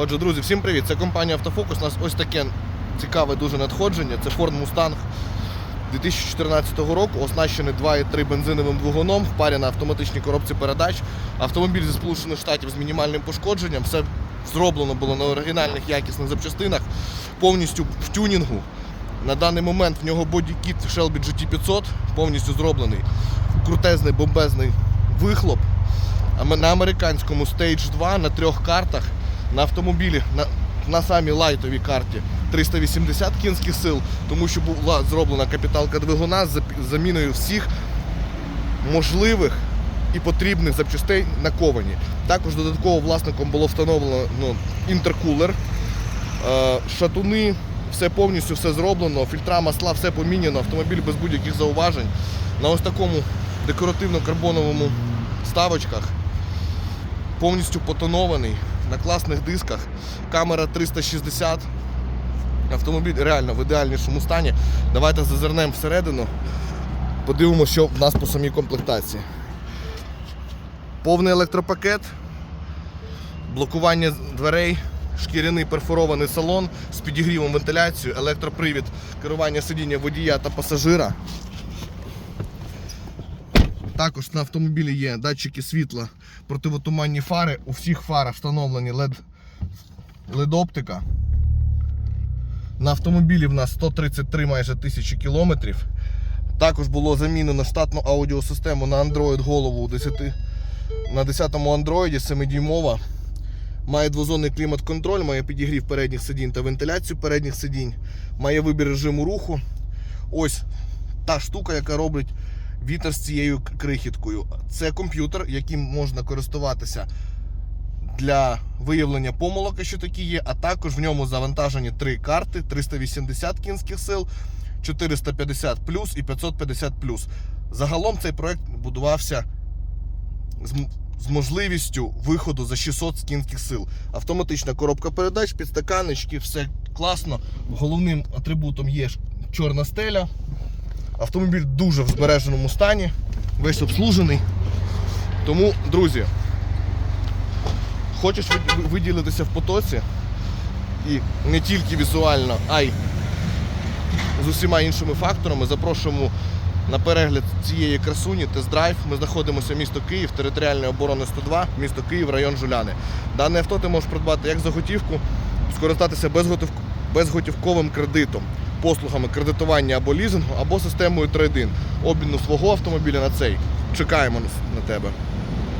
Отже, друзі, всім привіт! Це компанія Автофокус. У нас ось таке цікаве дуже надходження. Це Ford Mustang 2014 року, оснащений 2,3 бензиновим двигуном в парі на автоматичній коробці передач. Автомобіль зі Сполучених Штатів з мінімальним пошкодженням. Все зроблено було на оригінальних якісних запчастинах, повністю в тюнінгу. На даний момент в нього бодікіт Shelby GT500 повністю зроблений. Крутезний бомбезний вихлоп. На американському Stage 2 на трьох картах на автомобілі на, на самій лайтовій карті 380 кінських сил, тому що була зроблена капіталка двигуна з заміною всіх можливих і потрібних запчастей на ковані. Також додатково власником було встановлено ну, інтеркулер, е, шатуни, все повністю все зроблено, фільтра масла, все поміняно, автомобіль без будь-яких зауважень. На ось такому декоративно-карбоновому ставочках повністю потонований на класних дисках. Камера 360. Автомобіль реально в ідеальнішому стані. Давайте зазирнемо всередину, подивимося, що в нас по самій комплектації. Повний електропакет, блокування дверей, шкіряний перфорований салон з підігрівом вентиляцією, електропривід керування сидіння водія та пасажира. Також на автомобілі є датчики світла, противотуманні фари. У всіх фарах встановлені LED, LED-оптика. На автомобілі в нас 133 майже тисячі кілометрів. Також було замінено штатну аудіосистему на Android голову 10, на 10-му Android 7-дюймова. Має двозонний клімат-контроль, має підігрів передніх сидінь та вентиляцію передніх сидінь, має вибір режиму руху. Ось та штука, яка робить вітер з цією крихіткою. Це комп'ютер, яким можна користуватися для виявлення помилок, якщо такі є, а також в ньому завантажені три карти: 380 кінських сил, 450 плюс і 550 плюс. Загалом цей проект будувався з, з можливістю виходу за 600 кінських сил. Автоматична коробка передач, підстаканнички, все класно. Головним атрибутом є чорна стеля. Автомобіль дуже в збереженому стані, весь обслужений. Тому, друзі, хочеш виділитися в потоці і не тільки візуально, а й з усіма іншими факторами, запрошуємо на перегляд цієї красуні, тест-драйв. Ми знаходимося місто Київ, територіальної оборони 102, місто Київ, район Жуляни. Дане авто ти можеш придбати як за готівку, скористатися безготівковим кредитом, послугами кредитування або лізингу, або системою трейдин, обміну свого автомобіля на цей. Чекаємо на тебе.